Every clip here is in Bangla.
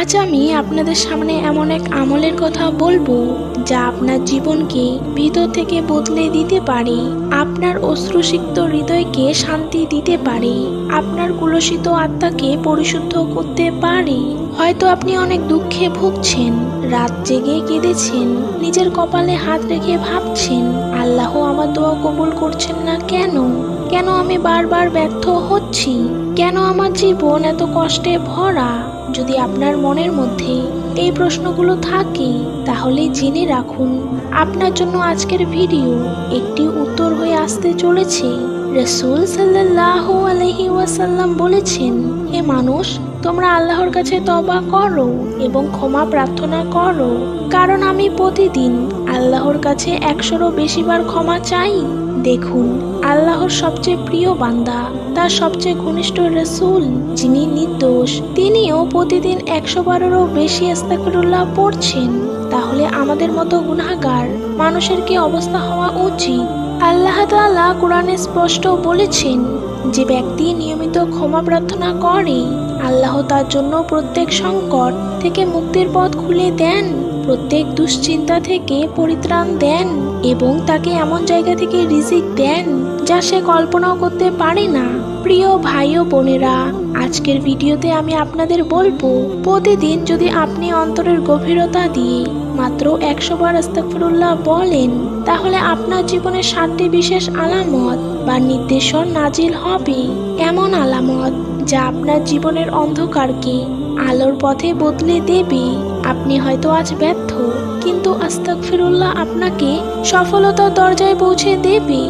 আজ আমি আপনাদের সামনে এমন এক আমলের কথা বলব যা আপনার জীবনকে ভিতর থেকে বদলে দিতে পারে। আপনার অশ্রুসিক্ত হৃদয়কে শান্তি দিতে পারে। আপনার কুলসিত আত্মাকে পরিশুদ্ধ করতে পারে। হয়তো আপনি অনেক দুঃখে ভুগছেন, রাত জেগে কেঁদেছেন, নিজের কপালে হাত রেখে ভাবছেন, আল্লাহ আমার দোয়া কবুল করছেন না কেন? কেন আমি বারবার ব্যর্থ হচ্ছি? কেন আমার জীবন এত কষ্টে ভরা? যদি আপনার মনের মধ্যে এই প্রশ্নগুলো থাকে, তাহলে জেনে রাখুন, আপনার জন্য আজকের ভিডিও একটি উত্তর হয়ে আসতে চলেছে। রসুল সাল্লাহ আলহি ওয়াসাল্লাম বলেছেন, হে মানুষ তোমরা আল্লাহর কাছে তবা করো এবং ক্ষমা প্রার্থনা করো। কারণ আমি প্রতিদিন আল্লাহর কাছে একশোরও বেশিবার ক্ষমা চাই। দেখুন, আল্লাহর সবচেয়ে প্রিয় বান্দা, তার সবচেয়ে ঘনিষ্ঠ রসুল, যিনি নির্দোষ, তিনিও প্রতিদিন একশো বারেরও বেশি আস্তাকুল্লাহ পড়ছেন। তাহলে আমাদের মতো গুনাহগার, মানুষের কি অবস্থা হওয়া উচিত? আল্লাহ তাআলা কোরআনে স্পষ্ট বলেছেন, যে ব্যক্তি নিয়মিত ক্ষমা প্রার্থনা করে আল্লাহ তার জন্য প্রত্যেক সংকট থেকে মুক্তির পথ খুলে দেন, প্রত্যেক দুশ্চিন্তা থেকে পরিত্রাণ দেন এবং তাকে এমন জায়গা থেকে রিজিক দেন যা সে কল্পনাও করতে পারে না। প্রিয় ভাই ও বোনেরা, আজকের ভিডিওতে আমি আপনাদের বলব, প্রতিদিন যদি আপনি অন্তরের গভীরতা দিয়ে মাত্র একশো বার আস্তাকফিরুল্লাহ বলেন, তাহলে আপনার জীবনে সাতটি বিশেষ আলামত বা নির্দেশন নাজিল হবে। এমন আলামত যা আপনার জীবনের অন্ধকারকে আলোর পথে বদলে দেবে, আপনি হয়তো আজ ব্যর্থ। কিন্তু আস্তাক ফিরুল্লাহ আপনাকে সফলতার দরজায় পৌঁছে দেবে।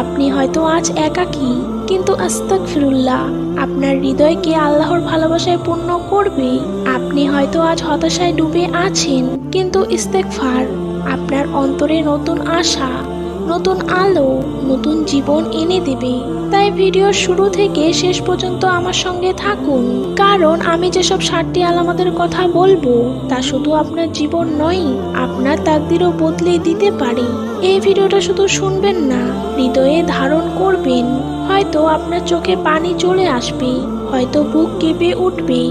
আপনি হয়তো আজ একাকী, কিন্তু আস্তাক ফিরুল্লাহ আপনার হৃদয়কে আল্লাহর ভালোবাসায় পূর্ণ করবে। আপনি হয়তো আজ হতাশায় ডুবে আছেন, কিন্তু ইস্তেকফার আপনার অন্তরে নতুন আশা। নতুন আলো, নতুন জীবন এনে দেবে। তাই ভিডিওর শুরু থেকে শেষ পর্যন্ত আমার সঙ্গে থাকুন। কারণ আমি যেসব ষাটটি আলামতের কথা বলব, তা শুধু আপনার জীবন নয়, আপনার তাকদিরও বদলে দিতে পারে। এই ভিডিওটা শুধু শুনবেন না, হৃদয়ে ধারণ করবেন। হয়তো আপনার চোখে পানি চলে আসবে, হয়তো বুক কেঁপে উঠবে।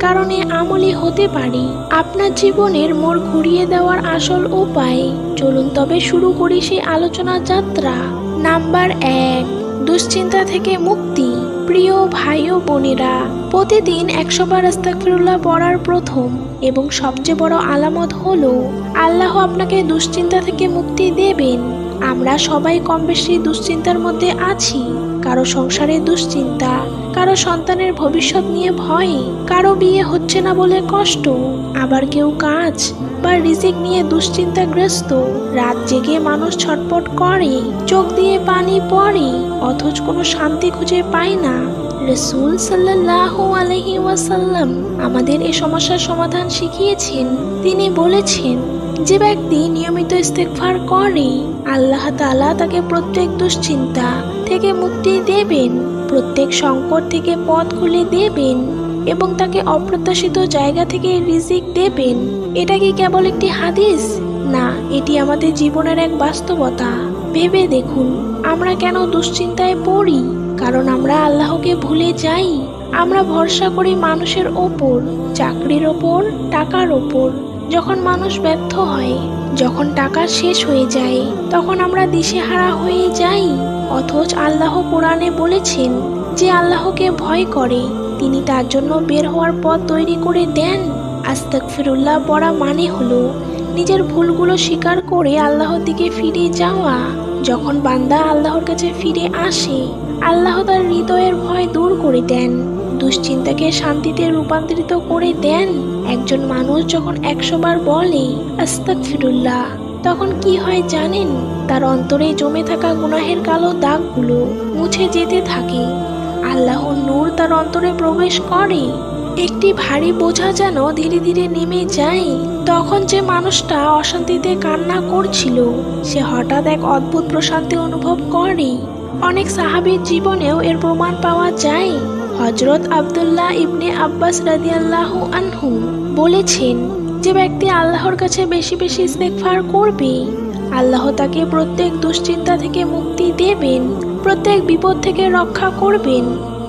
কারণ এ আমলই হতে পারে। আপনার জীবনের মোড় ঘুরিয়ে দেওয়ার আসল উপায়। চলুন তবে শুরু করি সেই আলোচনা যাত্রা। নাম্বার এক, দুশ্চিন্তা থেকে মুক্তি। প্রিয় ভাই ও বোনেরা, প্রতিদিন একশো বার আস্তাকফিরুল্লাহ পড়ার প্রথম এবং সবচেয়ে বড় আলামত হল, আল্লাহ আপনাকে দুশ্চিন্তা থেকে মুক্তি দেবেন। আমরা সবাই কম বেশি দুশ্চিন্তার মধ্যে আছি। কারও সংসারে দুশ্চিন্তা, কারও সন্তানের ভবিষ্যৎ নিয়ে ভয়, কারও বিয়ে হচ্ছে না বলে কষ্ট, আবার কেউ কাজ বা রিজিক নিয়ে দুশ্চিন্তাগ্রস্ত। রাত জেগে মানুষ ছটপট করে, চোখ দিয়ে পানি পড়ে, অথচ কোনো শান্তি খুঁজে পায় না। রসুল সাল্লাহ আলহি ওয়াসাল্লাম আমাদের এ সমস্যার সমাধান শিখিয়েছেন। তিনি বলেছেন, যে ব্যক্তি নিয়মিত ইস্তেকফার করে, আল্লাহ তাআলা তাকে প্রত্যেক দুশ্চিন্তা থেকে মুক্তি দেবেন। প্রত্যেক সংকট থেকে পথ খুলে দেবেন এবং তাকে অপ্রত্যাশিত জায়গা থেকে রিজিক দেবেন। এটা কি কেবল একটি হাদিস? না, এটি আমাদের জীবনের এক বাস্তবতা। ভেবে দেখুন, আমরা কেন দুশ্চিন্তায় পড়ি? কারণ আমরা আল্লাহকে ভুলে যাই। আমরা ভরসা করি মানুষের ওপর, চাকরির ওপর, টাকার ওপর। যখন মানুষ ব্যর্থ হয়, যখন টাকা শেষ হয়ে যায়, তখন আমরা দিশেহারা হয়ে যাই। অথচ আল্লাহ কোরআনে বলেছেন যে আল্লাহকে ভয় করে, তিনি তার জন্য বের হওয়ার পথ তৈরি করে দেন। আস্তাক ফিরুল্লাহ পড়া মানে হলো নিজের ভুলগুলো স্বীকার করে আল্লাহর দিকে ফিরে যাওয়া। যখন বান্দা আল্লাহর কাছে ফিরে আসে, আল্লাহ তার হৃদয়ের ভয় দূর করে দেন, দুশ্চিন্তাকে শান্তিতে রূপান্তরিত করে দেন। একজন মানুষ যখন একশো বার বলে আস্তাক ফিরুল্লাহ তখন কি হয় জানেন? তার অন্তরে জমে থাকা গুনাহের কালো দাগগুলো মুছে যেতে থাকে। আল্লাহর নূর তার অন্তরে প্রবেশ করে। একটি ভারী বোঝা যেন ধীরে ধীরে নেমে যায়। তখন যে মানুষটা অশান্তিতে কান্না করছিল, সে হঠাৎ এক অদ্ভুত প্রশান্তি অনুভব করে। অনেক সাহাবীর জীবনেও এর প্রমাণ পাওয়া যায়। হজরত আবদুল্লাহ ইবনে আব্বাস রাদিয়াল্লাহু আনহু বলেছেন, যে ব্যক্তি আল্লাহর কাছে বেশি বেশি ইস্তেগফার করবে, আল্লাহ তাকে প্রত্যেক দুশ্চিন্তা থেকে মুক্তি দেবেন, প্রত্যেক বিপদ থেকে রক্ষা করবেন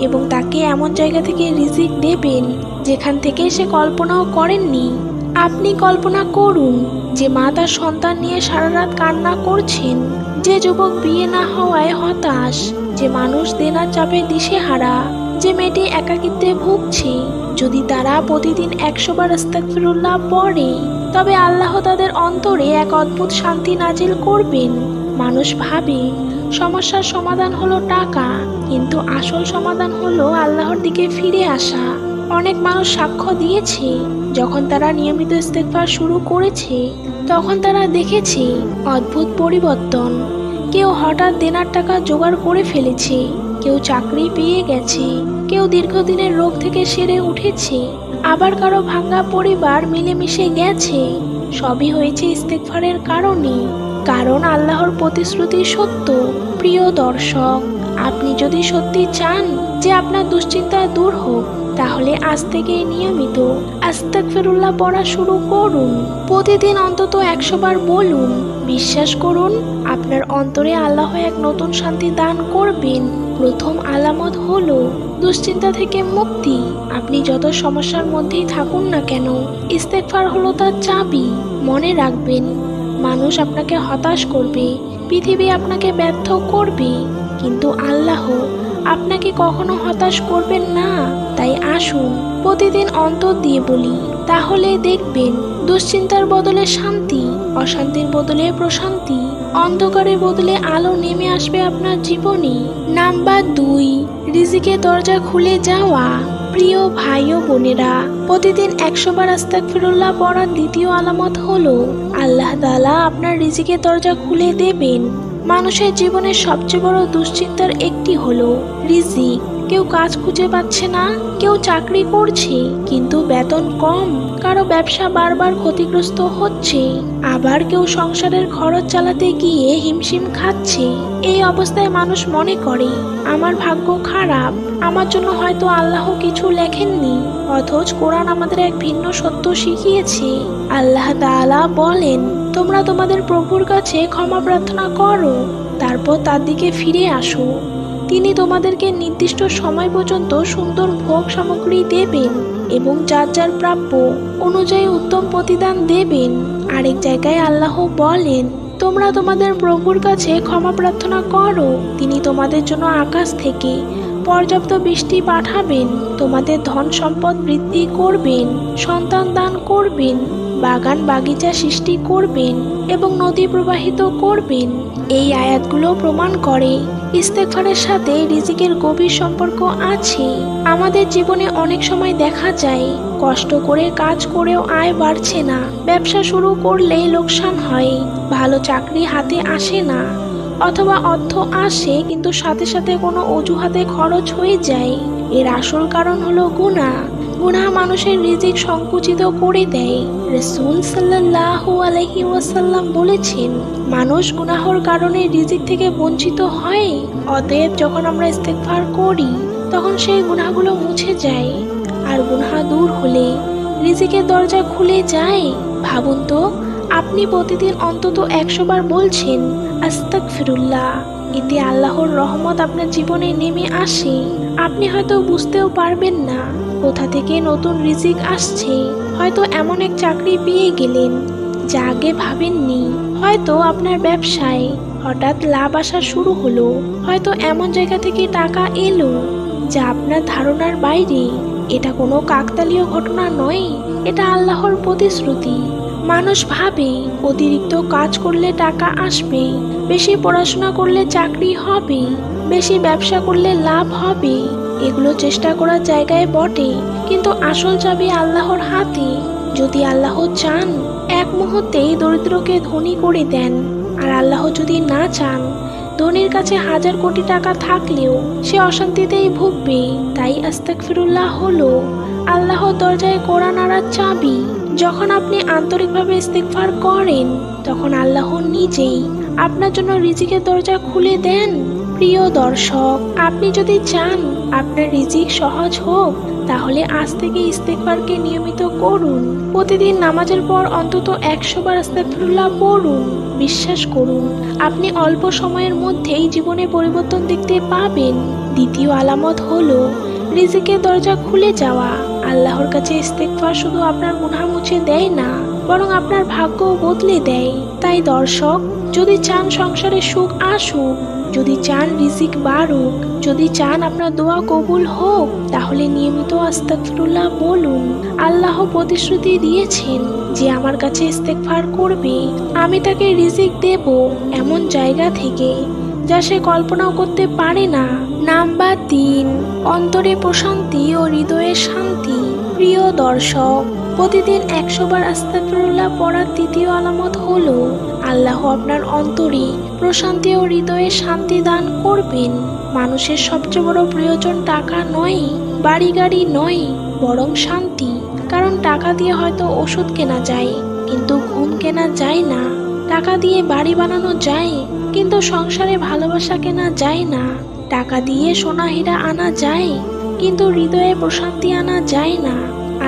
এবং তাকে এমন জায়গা থেকে রিজিক দেবেন যেখান থেকে সে কল্পনাও করেননি। আপনি কল্পনা করুন যে মা তার সন্তান নিয়ে সারা রাত কান্না করছেন। যে যুবক বিয়ে না হওয়ায় হতাশ, যে মানুষ দেনার চাপে দিশেহারা যে মেয়েটি একাকিত্বে ভুগছে, যদি তারা প্রতিদিন একশো বার আস্তাগফিরুল্লাহ পড়ে, তবে আল্লাহ তাদের অন্তরে এক অদ্ভুত শান্তি নাজিল করবেন। মানুষ ভাবে, সমস্যার সমাধান হলো টাকা, কিন্তু আসল সমাধান হলো আল্লাহর দিকে ফিরে আসা। অনেক মানুষ সাক্ষ্য দিয়েছে, যখন তারা নিয়মিত ইস্তেগফার শুরু করেছে, তখন তারা দেখেছে অদ্ভুত পরিবর্তন। কেউ হঠাৎ দেনার টাকা জোগাড় করে ফেলেছে কেউ চাকরি পেয়ে গেছে, কেউ দীর্ঘদিনের রোগ থেকে সেরে উঠেছে, আবার কারও ভাঙ্গা পরিবার মিলেমিশে গেছে, সবই হয়েছে ইস্তেগফারের কারণে। কারণ আল্লাহর প্রতিশ্রুতি সত্য। প্রিয় দর্শক, আপনি যদি সত্যি চান যে আপনার দুশ্চিন্তা দূর হোক, তাহলে আজ থেকে নিয়মিত আস্তাগফিরুল্লাহ পড়া শুরু করুন। প্রতিদিন অন্তত একশো বার বলুন, বিশ্বাস করুন, আপনার অন্তরে আল্লাহ এক নতুন শান্তি দান করবেন। প্রথম আলামত হলো দুশ্চিন্তা থেকে মুক্তি। আপনি যত সমস্যার মধ্যেই থাকুন না কেন, ইস্তেগফার হলো তার চাবি। মনে রাখবেন, মানুষ আপনাকে হতাশ করবে, পৃথিবী আপনাকে ব্যর্থ করবে। কিন্তু আল্লাহ আপনাকে কখনো হতাশ করবেন না। তাই আসুন, প্রতিদিন অন্তর দিয়ে বলি তাহলে দেখবেন দুশ্চিন্তার বদলে শান্তি, অশান্তির বদলে প্রশান্তি। অন্ধকারের বদলে আলো নেমে আসবে আপনার জীবনে। নাম্বার দুই, রিজিকের দরজা খুলে যাওয়া। প্রিয় ভাই ও বোনেরা, প্রতিদিন একশো বার আস্তাগফিরুল্লাহ পড়ার দ্বিতীয় আলামত হলো, আল্লাহ তাআলা আপনার রিজিকের দরজা খুলে দেবেন। মানুষের জীবনের সবচেয়ে বড় দুশ্চিন্তার একটি হলো রিজিক। কেউ কাজ খুঁজে পাচ্ছে না, কেউ চাকরি করছে, কিন্তু বেতন কম, কারও ব্যবসা বারবার ক্ষতিগ্রস্ত হচ্ছে, আবার কেউ সংসারের খরচ চালাতে গিয়ে হিমশিম খাচ্ছে, এই অবস্থায় মানুষ মনে করে, আমার ভাগ্য খারাপ, আমার জন্য হয়তো আল্লাহ কিছু লেখেননি, অথচ কোরআন আমাদের এক ভিন্ন সত্য শিখিয়েছে। আল্লাহ তাআলা বলেন, তোমরা তোমাদের প্রভুর কাছে ক্ষমা প্রার্থনা করো, তারপর তার দিকে ফিরে আসো। তিনি তোমাদেরকে নির্দিষ্ট সময় পর্যন্ত সুন্দর ভোগ সামগ্রী দেবেন এবং যার যার প্রাপ্য অনুযায়ী উত্তম প্রতিদান দেবেন। আরেক জায়গায় আল্লাহ বলেন, তোমরা তোমাদের প্রভুর কাছে ক্ষমা প্রার্থনা করো। তিনি তোমাদের জন্য আকাশ থেকে পর্যাপ্ত বৃষ্টি পাঠাবেন। তোমাদের ধন সম্পদ বৃদ্ধি করবেন, সন্তান দান করবেন। বাগান বাগিচা সৃষ্টি করবেন এবং নদী প্রবাহিত করবেন। এই আয়াতগুলো প্রমাণ করে ইস্তেগফারের সাথে রিজিকের গভীর সম্পর্ক আছে। আমাদের জীবনে অনেক সময় দেখা যায়, কষ্ট করে কাজ করেও আয় বাড়ছে না, ব্যবসা শুরু করলেই লোকসান হয়, ভালো চাকরি হাতে আসে না, অথবা অর্থ আসে কিন্তু সাথে সাথে কোনো অজুহাতে খরচ হয়ে যায়। এর আসল কারণ হলো গুণা গুনাহ মানুষের রিজিক সংকুচিত করে দেয়। রসুল সাল্লাহ আলহি ওয়াসাল্লাম বলেছেন, মানুষ গুনাহর কারণে রিজিক থেকে বঞ্চিত হয়। অতএব যখন আমরা ইস্তেগফার করি, তখন সেই গুনাহগুলো মুছে যায়। আর গুনাহ দূর হলে রিজিকের দরজা খুলে যায়। ভাবুন তো, আপনি প্রতিদিন অন্তত একশো বার বলছেন আস্তাক ফিরুল্লাহ এতে আল্লাহর রহমত আপনার জীবনে নেমে আসে। আপনি হয়তো বুঝতেও পারবেন না। কোথা থেকে নতুন রিজিক আসছে? হয়তো এমন এক চাকরি পেয়ে গেলেন। যা আগে ভাবেননি। হয়তো আপনার ব্যবসায় হঠাৎ লাভ আসা শুরু হলো। হয়তো এমন জায়গা থেকে টাকা এলো। যা আপনার ধারণার বাইরে। এটা কোনো কাকতালীয় ঘটনা নয়। এটা আল্লাহর প্রতিশ্রুতি। মানুষ ভাবে, অতিরিক্ত কাজ করলে টাকা আসবে, বেশি পড়াশোনা করলে চাকরি হবে, বেশি ব্যবসা করলে লাভ হবে। এগুলো চেষ্টা করার জায়গায় বটে, কিন্তু আসল চাবি আল্লাহর হাতে। যদি আল্লাহ চান, এক মুহূর্তেই দরিদ্রকে ধনী করে দেন। আর আল্লাহ যদি না চান, ধনির কাছে হাজার কোটি টাকা থাকলেও সে অশান্তিতেই ভুগবে। তাই আস্তাকফিরুল্লাহ হলো আল্লাহ দরজায় কোরআন আনার চাবি। যখন আপনি আন্তরিকভাবে ইস্তেগফার করেন, তখন আল্লাহ নিজেই আপনার জন্য রিজিকের দরজা খুলে দেন। প্রিয় দর্শক, আপনি যদি চান আপনার রিজিক সহজ হোক, তাহলে আজ থেকে ইস্তেগফারকে নিয়মিত করুন। প্রতিদিন নামাজের পর অন্তত একশো বার আস্তাগফিরুল্লাহ পড়ুন। বিশ্বাস করুন, আপনি অল্প সময়ের মধ্যেই জীবনে পরিবর্তন দেখতে পাবেন। দ্বিতীয় আলামত হলো রিজিকের দরজা খুলে যাওয়া। আল্লাহর কাছে ইস্তেকফার শুধু আপনার গুনাহ মুছে দেয় না, বরং আপনার ভাগ্য বদলে দেয়। তাই দর্শক, যদি চান সংসারে সুখ আসুক যদি চান রিজিক বাড়ুক, যদি চান আপনার দোয়া কবুল হোক, তাহলে নিয়মিত আস্তাকফিরুল্লাহ বলুন। আল্লাহ প্রতিশ্রুতি দিয়েছেন যে আমার কাছে ইস্তেকফার করবে। আমি তাকে রিজিক দেব এমন জায়গা থেকে যা সে কল্পনাও করতে পারে না। নাম্বার তিন, অন্তরে প্রশান্তি ও হৃদয়ের শান্তি। প্রিয় দর্শক প্রতিদিন একশো বার আস্তাফিরুল্লাহ পড়ার তৃতীয় আলামত হলো, আল্লাহ আপনার অন্তরে প্রশান্তি ও হৃদয়ে শান্তি দান করবেন। মানুষের সবচেয়ে বড় প্রয়োজন টাকা নয় বাড়ি গাড়ি নয়, বরং শান্তি। কারণ টাকা দিয়ে হয়তো ওষুধ কেনা যায়, কিন্তু ঘুম কেনা যায় না। টাকা দিয়ে বাড়ি বানানো যায়, কিন্তু সংসারে ভালোবাসা কেনা যায় না। টাকা দিয়ে সোনা হীরা আনা যায়, কিন্তু হৃদয়ে প্রশান্তি আনা যায় না।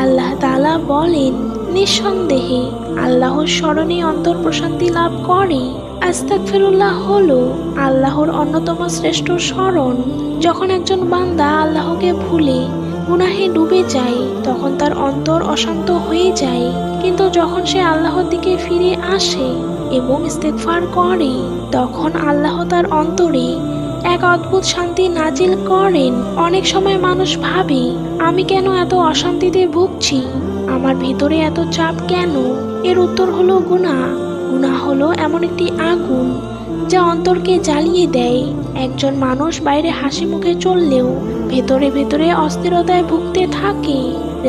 আল্লাহ তাআলা বলেন, নিঃসন্দেহে আল্লাহর স্মরণে অন্তর প্রশান্তি লাভ করে। আস্তাগফিরুল্লাহ হলো আল্লাহর অন্যতম শ্রেষ্ঠ স্মরণ। যখন একজন বান্দা আল্লাহকে ভুলে গুনাহে ডুবে যায়, তখন তার অন্তর অশান্ত হয়ে যায়। কিন্তু যখন সে আল্লাহর দিকে ফিরে আসে এবং ইস্তেগফার করে, তখন আল্লাহ তার অন্তরে এক অদ্ভুত শান্তি নাজিল করেন। অনেক সময় মানুষ ভাবে, আমি কেন এত অশান্তিতে ভুগছি? আমার ভিতরে এত চাপ কেন? এর উত্তর হলো গুণা। গুণা হলো এমন একটি আগুন যা অন্তরকে জ্বালিয়ে দেয়। একজন মানুষ বাইরে হাসি মুখে চললেও ভেতরে ভেতরে অস্থিরতায় ভুগতে থাকে।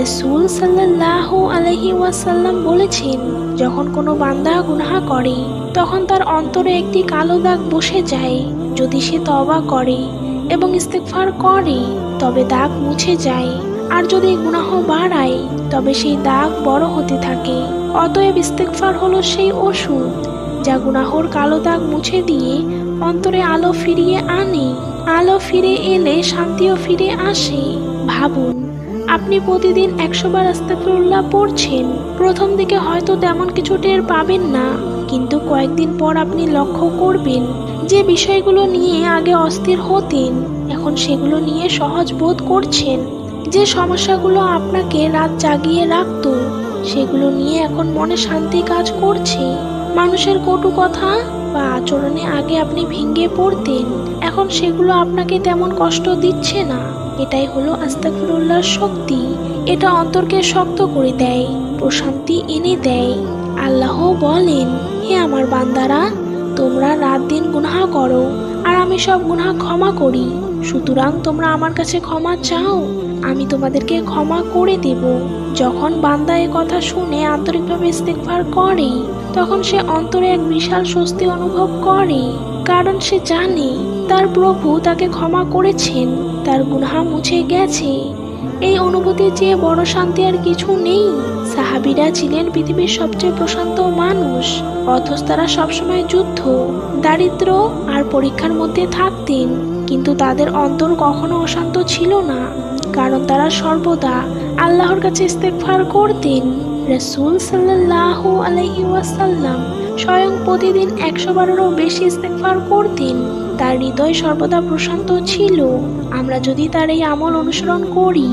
রসুল সাল্লাহ আলহি ওয়াসাল্লাম বলেছেন, যখন কোনো বান্দা গুনাহা করে, তখন তার অন্তরে একটি কালো দাগ বসে যায়। যদি সে তবা করে এবং ইস্তেকফার করে, তবে দাগ মুছে যায়। আর যদি গুনাহ বাড়ায়, তবে সেই দাগ বড় হতে থাকে। অতএব ইস্তেকফার হলো সেই ওষুধ, যা গুনাহর কালো দাগ মুছে দিয়ে অন্তরে আলো ফিরিয়ে আনে। আলো ফিরে এলে শান্তিও ফিরে আসে। ভাবুন, আপনি প্রতিদিন একশো বার আস্তাফিরুল্লাহ পড়ছেন। প্রথম দিকে হয়তো তেমন কিছু টের পাবেন না, কিন্তু কয়েকদিন পর আপনি লক্ষ্য করবেন, যে বিষয়গুলো নিয়ে আগে অস্থির হতেন, এখন সেগুলো নিয়ে সহজ বোধ করছেন। যে সমস্যাগুলো আপনাকে রাত জাগিয়ে রাখতো, সেগুলো নিয়ে এখন মনে শান্তি কাজ করছে। মানুষের কটু কথা বা আচরণে আগে আপনি ভেঙে পড়তেন, এখন সেগুলো আপনাকে তেমন কষ্ট দিচ্ছে না। এটাই হলো আস্তাকফিরুল্লাহর শক্তি। এটা অন্তরকে শক্ত করে দেয়, প্রশান্তি এনে দেয়। আল্লাহ বলেন, হে আমার বান্দারা, তোমরা রাত দিন গুনাহ করো, আর আমি সব গুনাহ ক্ষমা করি। সুতরাং তোমরা আমার কাছে ক্ষমা চাও। আমি তোমাদেরকে ক্ষমা করে দেব। যখন বান্দা এ কথা শুনে আন্তরিকভাবে ইস্তেগফার করে, তখন সে অন্তরে এক বিশাল স্বস্তি অনুভব করে, কারণ সে জানে তার প্রভু তাকে ক্ষমা করেছেন, তার গুনাহা মুছে গেছে। এই অনুভূতির চেয়ে বড় শান্তি আর কিছু নেই। সাহাবিরা ছিলেন পৃথিবীর সবচেয়ে প্রশান্ত মানুষ, অথচ তারা সবসময় যুদ্ধ, দারিদ্র আর পরীক্ষার মধ্যে থাকতেন, কিন্তু তাদের অন্তর কখনো অশান্ত ছিল না। কারণ তারা সর্বদা আল্লাহর কাছে ইস্তেগফার করতেন। রসুল সাল্লাহ আলহি ওয়াসাল্লাম স্বয়ং প্রতিদিন একশো বারেরও বেশি ইস্তেগফার করতেন। তার হৃদয় সর্বদা প্রশান্ত ছিল। আমরা যদি তার এই আমল অনুসরণ করি,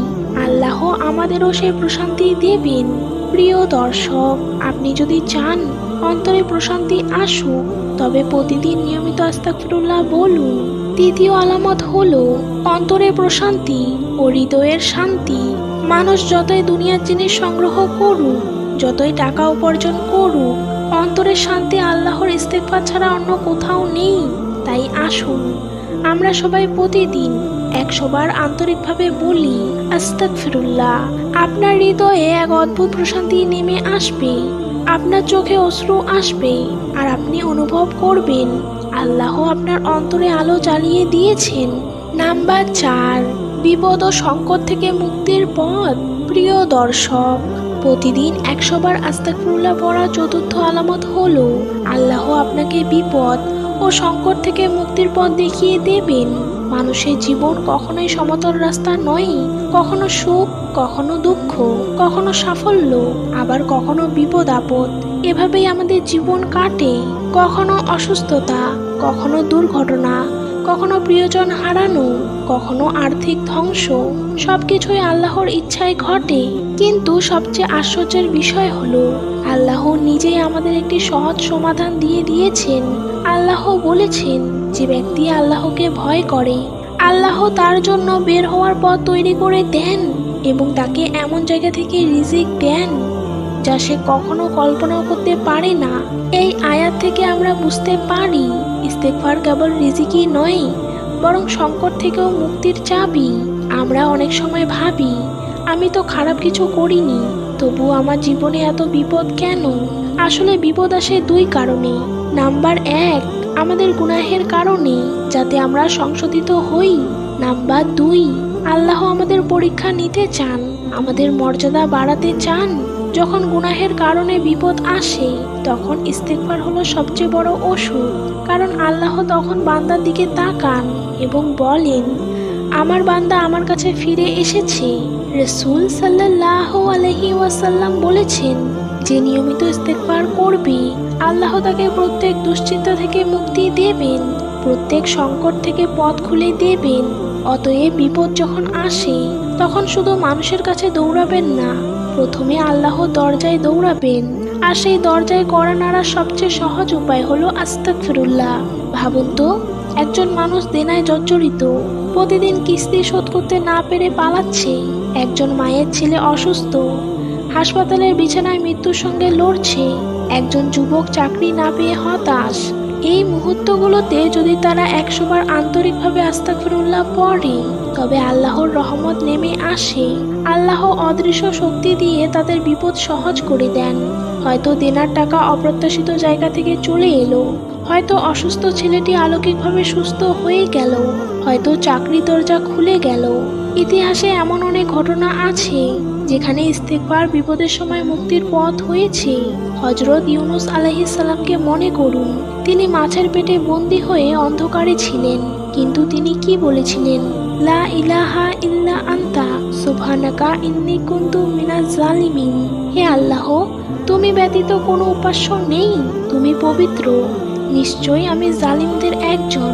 আল্লাহ আমাদেরও সেই প্রশান্তি দেবেন। প্রিয় দর্শক, আপনি যদি চান অন্তরে প্রশান্তি আসুক, তবে প্রতিদিন নিয়মিত আস্তাকফিরুল্লাহ বলুন। তৃতীয় আলামত হলো অন্তরে প্রশান্তি ও হৃদয়ের শান্তি। মানুষ যতই দুনিয়ার জিনিস সংগ্রহ করুক, যতই টাকা উপার্জন করুক অন্তরের শান্তি আল্লাহর ইস্তেফা ছাড়া অন্য কোথাও নেই। তাই আসুন, আমরা সবাই প্রতিদিন একশোবার আন্তরিকভাবে বলি আস্তাকফিরুল্লাহ আপনার হৃদয়ে এক অদ্ভুত প্রশান্তি নেমে আসবে, আপনার চোখে অশ্রু আসবে, আর আপনি অনুভব করবেন আল্লাহ আপনার অন্তরে আলো জ্বালিয়ে দিয়েছেন। নাম্বার চার, বিপদ ও সংকট থেকে মুক্তির পথ। প্রিয় দর্শক, প্রতিদিন একশোবার আস্তাকফিরুল্লাহ পড়া চতুর্থ আলামত হলো, আল্লাহ আপনাকে বিপদ ও সংকট থেকে মুক্তির পথ দেখিয়ে দেবেন। মানুষের জীবন কখনোই সমতল রাস্তা নয়, কখনো সুখ, কখনো দুঃখ, কখনো সাফল্য, আবার কখনো বিপদ আপদ। এভাবেই আমাদের জীবন কাটে। কখনো অসুস্থতা, কখনো দুর্ঘটনা কখনো প্রিয়জন হারানো, কখনো আর্থিক ধ্বংস, সবকিছুই আল্লাহর ইচ্ছায় ঘটে। কিন্তু সবচেয়ে আশ্চর্যের বিষয় হলো, আল্লাহ নিজেই আমাদের একটি সহজ সমাধান দিয়ে দিয়েছেন। আল্লাহ বলেছেন, যে ব্যক্তি আল্লাহকে ভয় করে, আল্লাহ তার জন্য বের হওয়ার পথ তৈরি করে দেন এবং তাকে এমন জায়গা থেকে রিজিক দেন, যা সে কখনো কল্পনা করতে পারে না। এই আয়াত থেকে আমরা বুঝতে পারি ইস্তেকফার কেবল রিজিকই নয়, বরং সংকট থেকেও মুক্তির চাবি। আমরা অনেক সময় ভাবি, আমি তো খারাপ কিছু করিনি, তবু আমার জীবনে এত বিপদ কেন? আসলে বিপদ আসে দুই কারণে। নাম্বার এক, আমাদের গুনাহের কারণে, যাতে আমরা সংশোধিত হই। নাম্বার দুই, আল্লাহ আমাদের পরীক্ষা নিতে চান, আমাদের মর্যাদা বাড়াতে চান। যখন গুনাহের কারণে বিপদ আসে, তখন ইস্তেকবার হলো সবচেয়ে বড় ওষুধ। কারণ আল্লাহ তখন বান্দার দিকে তাকান এবং বলেন, আমার বান্দা আমার কাছে ফিরে এসেছে। রসুল সাল্লাহ আলহি ওয়াসাল্লাম বলেছেন, যে নিয়মিত ইস্তেকবার করবে, আল্লাহ তাকে প্রত্যেক দুশ্চিন্তা থেকে মুক্তি দেবেন, প্রত্যেক সংকট থেকে পথ খুলে দেবেন। অতএব বিপদ যখন আসে, তখন শুধু মানুষের কাছে দৌড়াবেন না প্রথমে আল্লাহ দরজায় দৌড়াবেন, আর সেই দরজায় করা নাড়ার সবচেয়ে সহজ উপায় হলো আস্তাকফিরুল্লাহ ভাবুন তো, একজন মানুষ দেনায় জর্জরিত, প্রতিদিন কিস্তি শোধ করতে না পেরে পালাচ্ছে, একজন মায়ের ছেলে অসুস্থ, হাসপাতালের বিছানায় মৃত্যুর সঙ্গে লড়ছে, একজন যুবক চাকরি না পেয়ে হতাশ। এই মুহূর্তগুলোতে যদি তারা একশোবার আন্তরিকভাবে আস্তাকফিরুল্লাহ পড়ে, তবে আল্লাহর রহমত নেমে আসে। আল্লাহ অদৃশ্য শক্তি দিয়ে তাদের বিপদ সহজ করে দেন। হয়তো দেনার টাকা অপ্রত্যাশিত জায়গা থেকে চলে এলো। হয়তো অসুস্থ ছেলেটি আলৌকিকভাবে সুস্থ হয়ে গেল। হয়তো চাকরি দরজা খুলে গেল। ইতিহাসে এমন অনেক ঘটনা আছে। যেখানে ইস্তেকবার বিপদের সময় মুক্তির পথ হয়েছে। হজরত ইউনুস আলাহিসাল্লামকে মনে করুন, তিনি মাছের পেটে বন্দি হয়ে অন্ধকারে ছিলেন, কিন্তু তিনি কি বলেছিলেন? লা ইলাহা ইল্লা আন্তা, সুবহানাকা ইন্নি কুনতু মিনাজ জালিমিন হে আল্লাহ, তুমি ব্যতীত কোনো উপাস্য নেই, তুমি পবিত্র। নিশ্চয়ই আমি জালিমদের একজন।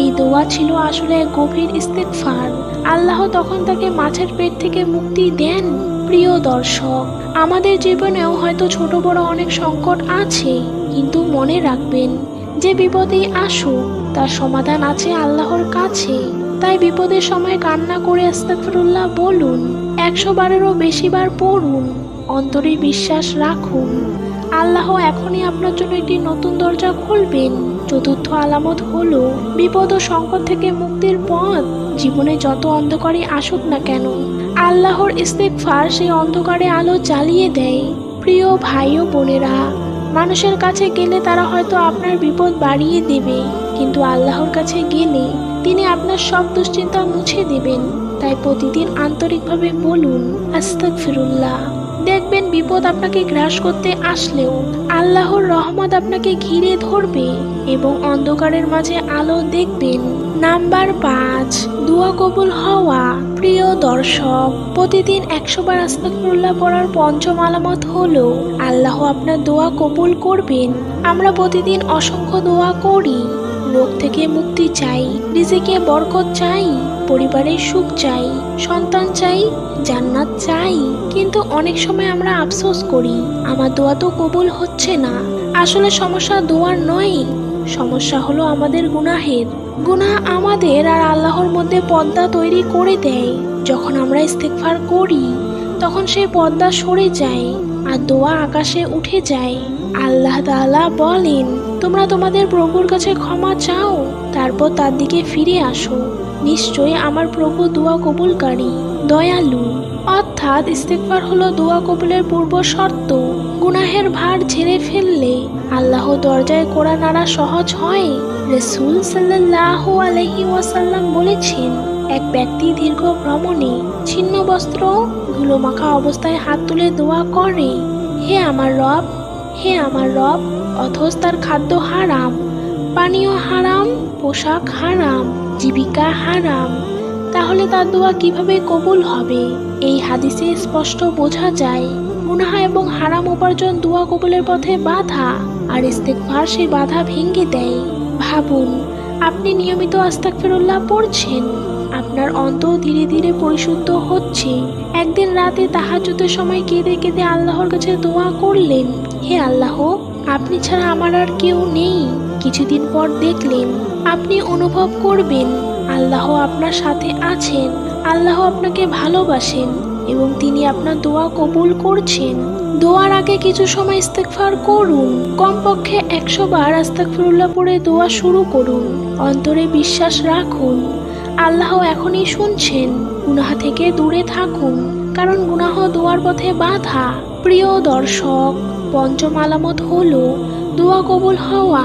এই দোয়া ছিল আসলে গভীর ইস্তেকফার। আল্লাহ তখন তাকে মাছের পেট থেকে মুক্তি দেন। প্রিয় দর্শক, আমাদের জীবনেও হয়তো ছোট বড় অনেক সংকট আছে, কিন্তু মনে রাখবেন, যে বিপদেই আসুক, তার সমাধান আছে আল্লাহর কাছে। তাই বিপদের সময় কান্না করে আস্তাগফিরুল্লাহ বলুন, একশো বারেরও বেশি বার পড়ুন, অন্তরে বিশ্বাস রাখুন। আল্লাহ এখনই আপনার জন্য একটি নতুন দরজা খুলবেন। চতুর্থ আলামত হলো, বিপদ ও সংকট থেকে মুক্তির পথ। জীবনে যত অন্ধকারে আসুক না কেন, আল্লাহর ইস্তেকফার সেই অন্ধকারে আলো জ্বালিয়ে দেয়। প্রিয় ভাই ও বোনেরা, মানুষের কাছে গেলে তারা হয়তো আপনার বিপদ বাড়িয়ে দেবে, কিন্তু আল্লাহর কাছে গেলে তিনি আপনার সব দুশ্চিন্তা মুছে দেবেন। তাই প্রতিদিন আন্তরিকভাবে বলুন আস্তাক ফিরুল্লাহ দেখবেন বিপদ আপনাকে গ্রাস করতে আসলেও আল্লাহর রহমত আপনাকে ঘিরে ধরবে এবং অন্ধকারের মাঝে আলো দেখবেন। নাম্বার পাঁচ, দোয়া কবুল হওয়া। প্রিয় দর্শক, প্রতিদিন একশো বার আস্তাকফিরুল্লাহ পড়ার পঞ্চম আলামত হল, আল্লাহ আপনার দোয়া কবুল করবেন। আমরা প্রতিদিন অসংখ্য দোয়া করি। রোগ থেকে মুক্তি চাই নিজেকে বরকত চাই। পরিবারের সুখ চাই, সন্তান চাই, জান্নাত চাই। কিন্তু অনেক সময় আমরা আফসোস করি, আমার দোয়া তো কবুল হচ্ছে না। আসলে সমস্যা দোয়ার নয়, সমস্যা হলো আমাদের গুনাহের। গুনাহ আমাদের আর আল্লাহর মধ্যে পর্দা তৈরি করে দেয়। যখন আমরা ইস্তেকফার করি, তখন সেই পর্দা সরে যায় আর দোয়া আকাশে উঠে যায়। আল্লাহ তাআলা বলেন, তোমরা তোমাদের প্রভুর কাছে ক্ষমা চাও, তারপর তার দিকে ফিরে আসো। নিশ্চয়ই আমার প্রভু দোয়া কবুলকারী, দয়ালু। অর্থাৎ ইস্তেকবার হলো দোয়া কবুলের পূর্ব শর্ত। গুনাহের ভার ঝেড়ে ফেললে আল্লাহ দরজায় কোরআ নাড়া সহজ হয়। রসুল সাল্লাহ আলহি ওয়াসাল্লাম বলেছেন, এক ব্যক্তি দীর্ঘ ভ্রমণে ছিন্ন বস্ত্র ধুলোমাখা অবস্থায় হাত তুলে দোয়া করে, হে আমার রব, হে আমার রব, অথচ তার খাদ্য হারাম, পানীয় হারাম, পোশাক হারাম। জীবিকা হারাম, তাহলে তার দোয়া কীভাবে কবুল হবে? এই হাদিসে স্পষ্ট বোঝা যায়, গুনাহা এবং হারাম উপার্জন দোয়া কবুলের পথে বাধা আর ইস্তেকভার সেই বাধা ভেঙে দেয়। ভাবুন, আপনি নিয়মিত আস্তাক ফেরুল্লাহ পড়ছেন, আপনার অন্তর ধীরে ধীরে পরিশুদ্ধ হচ্ছে। একদিন রাতে তাহাজ্জুদের সময় কেঁদে কেঁদে আল্লাহর কাছে দোয়া করলেন, হে আল্লাহ, আপনি ছাড়া আমার আর কেউ নেই। কিছুদিন পর দেখলেন, আপনি অনুভব করবেন আল্লাহ আপনার সাথে আছেন, আল্লাহ আপনাকে ভালোবাসেন এবং তিনি আপনার দোয়া কবুল করছেন। দোয়ার আগে কিছু সময় ইস্তেগফার করুন, কমপক্ষে একশো বার আস্তাগফিরুল্লাহ পড়ে দোয়া শুরু করুন, অন্তরে বিশ্বাস রাখুন। আল্লাহ এখনই শুনছেন, গুনাহ থেকে দূরে থাকুন, কারণ গুনাহ দোয়ার পথে বাধা। প্রিয় দর্শক, পঞ্চম আলামত হলো দোয়া কবুল হওয়া,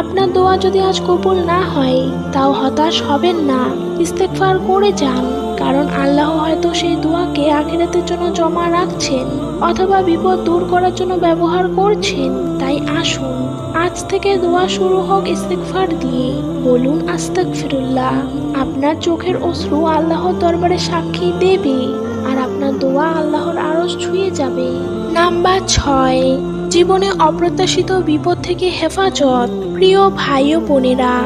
আপনার দোয়া যদি আজ কবুল না হয়, তাও হতাশ হবেন না। ইস্তেগফার করে যান, কারণ আল্লাহ হয়তো সেই দোয়াকে আখিরাতের জন্য জমা রাখছেন অথবা বিপদ দূর করার জন্য ব্যবহার করছেন। তাই আসুন, আজ থেকে দোয়া শুরু হোক ইস্তেকফার দিয়ে। বলুন আস্তাক ফিরুল্লাহ আপনার চোখের অশ্রু আল্লাহর দরবারে সাক্ষী দেবে, আর আপনার দোয়া আল্লাহর আরশ ছুঁয়ে যাবে। নাম্বার ছয় জীবনে অপ্রত্যাশিত বিপদ থেকে হেফাজত। প্রিয় ভাই ও বোনেরা,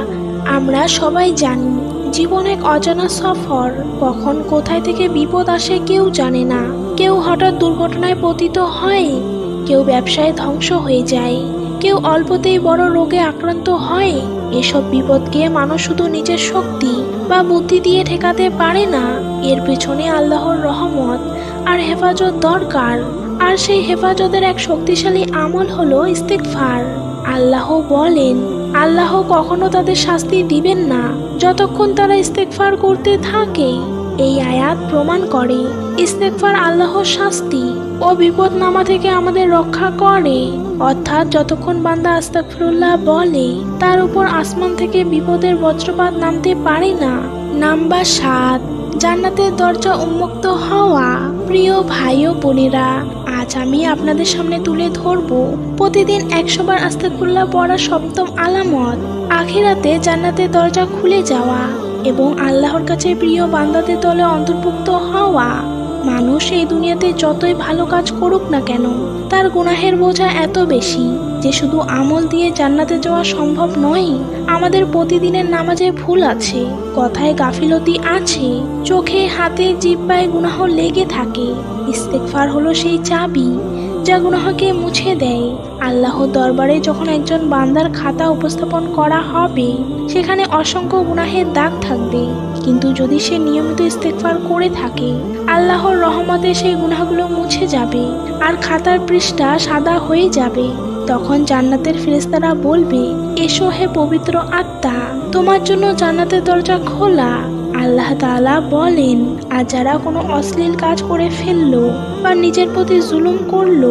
আমরা সবাই জানি, জীবন এক অজানা সফর। কখন কোথায় থেকে বিপদ আসে কেউ জানে না। কেউ হঠাৎ দুর্ঘটনায় পতিত হয়, কেউ ব্যবসায় ধ্বংস হয়ে যায়, কেউ অল্পতেই বড় রোগে আক্রান্ত হয়। এসব বিপদকে মানুষ শুধু নিজের শক্তি বা বুদ্ধি দিয়ে ঠেকাতে পারে না। এর পেছনে আল্লাহর রহমত আর হেফাজত দরকার। আর সেই হেফাজতের এক শক্তিশালী আমল হলো ইস্তেকফার আল্লাহ বলেন, আল্লাহ কখনো তাদের শাস্তি দিবেন না, যতক্ষণ তারা ইস্তেকফার করতে থাকে। এই আয়াত প্রমাণ করে ইস্তেকফার আল্লাহর শাস্তি ও বিপদ নামা থেকে আমাদের রক্ষা করে। অর্থাৎ যতক্ষণ বান্দা আস্তাকফিরুল্লাহ বলে, তার উপর আসমান থেকে বিপদের বজ্রপাত নামতে পারে না। নাম্বার সাত, জান্নাতের দরজা উন্মুক্ত হওয়া। প্রিয় ভাই ও বোনেরা আজ আমি আপনাদের সামনে তুলে ধরব প্রতিদিন একশোবার আস্তে আস্তাকুল্লাহ পড়া সপ্তম আলামত, আখিরাতে জান্নাতের দরজা খুলে যাওয়া এবং আল্লাহর কাছে প্রিয় বান্দাদের দলে অন্তর্ভুক্ত হওয়া। মানুষ এই দুনিয়াতে যতই ভালো কাজ করুক না কেন, তার গুনাহের বোঝা এত বেশি যে শুধু আমল দিয়ে জান্নাতে যাওয়া সম্ভব নয়, আমাদের প্রতিদিনের নামাজে ভুল আছে, কথায় গাফিলতি আছে, চোখে হাতে জিব্বায় গুনাহ লেগে থাকে। ইস্তেকফার হলো সেই চাবি যা গুনাহকে মুছে দেয়। আল্লাহর দরবারে যখন একজন বান্দার খাতা উপস্থাপন করা হবে, সেখানে অসংখ্য গুনাহের দাগ থাকবে। কিন্তু যদি সে নিয়মিত ইস্তেকফার করে থাকে, আল্লাহর রহমতে সেই গুনাহগুলো মুছে যাবে আর খাতার পৃষ্ঠা সাদা হয়ে যাবে। তখন জান্নাতের ফেরেস্তারা বলবে, এসো হে পবিত্র আত্মা, তোমার জন্য জান্নাতের দরজা খোলা। আল্লাহ তাআলা বলেন, আর যারা কোনো অশ্লীল কাজ করে ফেলল বা নিজের প্রতি জুলুম করল,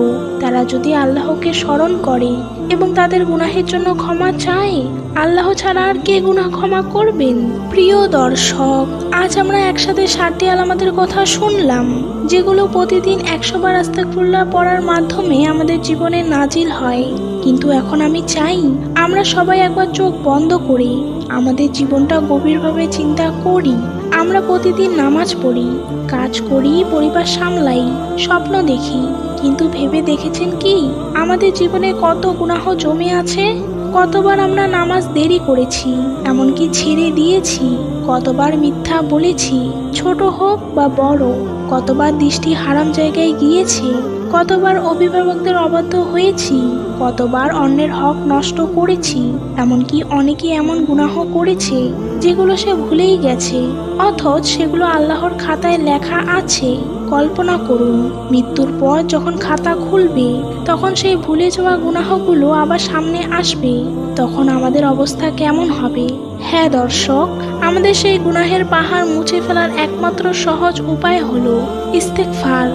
তারা যদি আল্লাহকে স্মরণ করে এবং তাদের গুনাহের জন্য ক্ষমা চায়, আল্লাহ ছাড়া আর কে গুনাহ ক্ষমা করবেন? প্রিয় দর্শক, আজ আমরা একসাথে ষাটটি আলামাতের কথা শুনলাম, যেগুলো প্রতিদিন একশো বার আস্তাকুল্লাহ পড়ার মাধ্যমে আমাদের জীবনে নাজিল হয়। কিন্তু এখন আমি চাই, আমরা সবাই একবার চোখ বন্ধ করি আমাদের জীবনটা গভীরভাবে চিন্তা করি। আমরা প্রতিদিন নামাজ পড়ি, কাজ করি, পরিবার সামলাই, স্বপ্ন দেখি। কিন্তু ভেবে দেখেছেন কি? আমাদের জীবনে কত গুনাহ জমে আছে। কতবার আমরা নামাজ দেরি করেছি, এমনকি ছেড়ে দিয়েছি। কতবার মিথ্যা বলেছি, ছোট হোক বা বড়, কতবার দৃষ্টি হারাম জায়গায় গিয়েছে, কতবার অভিভাবকদের অবাধ্য হয়েছি। কতবার অন্যের হক নষ্ট করেছি, এমনকি অনেকে এমন গুনাহ করেছে যেগুলো সে ভুলেই গেছে, অথচ সেগুলো আল্লাহর খাতায় লেখা আছে। কল্পনা করুন, মৃত্যুর পর যখন খাতা খুলবে, তখন সেই ভুলে যাওয়া গুনাহগুলো আবার সামনে আসবে, তখন আমাদের অবস্থা কেমন হবে? হ্যাঁ দর্শক, আমাদের সেই গুনাহের পাহাড় মুছে ফেলার একমাত্র সহজ উপায় হলো ইস্তেকফার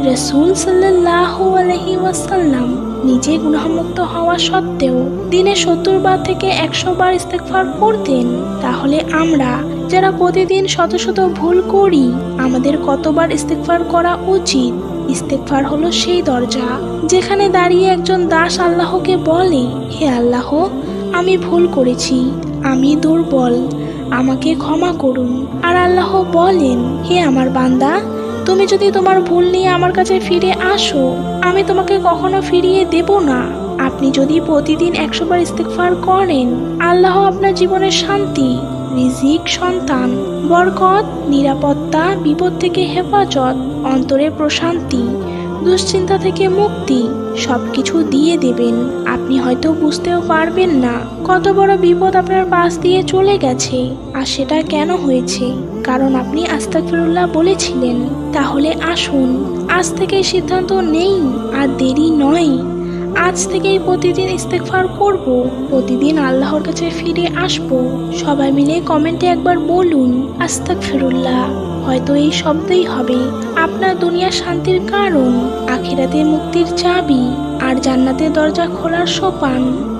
রসুল সাল্লাহ আলহি ওয়াসাল্লাম নিজে গুনাহমুক্ত হওয়া সত্ত্বেও দিনে সত্তর বার থেকে একশো বার ইস্তেকফার করতেন। তাহলে আমরা যারা প্রতিদিন শত শত ভুল করি, আমাদের কতবার ইস্তেকফার করা উচিত? ইস্তেকফার হলো সেই দরজা যেখানে দাঁড়িয়ে একজন দাস আল্লাহকে বলে, হে আল্লাহ, আমি ভুল করেছি, আমি দুর্বল, আমাকে ক্ষমা করুন। আর আল্লাহ বলেন, হে আমার বান্দা তুমি যদি তোমার ভুল নিয়ে আমার কাছে ফিরে আসো, আমি তোমাকে কখনো ফিরিয়ে দেব না। আপনি যদি প্রতিদিন একশোবার ইস্তেকফার করেন, আল্লাহ আপনার জীবনের শান্তি, রিজিক, সন্তান, বরকত, নিরাপত্তা, বিপদ থেকে হেফাজত, অন্তরে প্রশান্তি দুশ্চিন্তা থেকে মুক্তি সবকিছু দিয়ে দেবেন। আপনি হয়তো বুঝতেও পারবেন না কত বড় বিপদ আপনার পাশ দিয়ে চলে গেছে আর সেটা কেন হয়েছে। কারণ আপনি আস্তাকফিরুল্লাহ বলেছিলেন, তাহলে আসুন, আজ থেকে সিদ্ধান্ত নেই আর দেরি নয়। আজ থেকেই প্রতিদিন ইস্তেকফার করব, প্রতিদিন আল্লাহর কাছে ফিরে আসব। সবাই মিলে কমেন্টে একবার বলুন আস্তাকফিরুল্লাহ হয়তো এই শব্দই হবে। আপনার দুনিয়া শান্তির কারণ, আখিরাতে মুক্তির চাবি, আর জান্নাতের দরজা খোলার সোপান।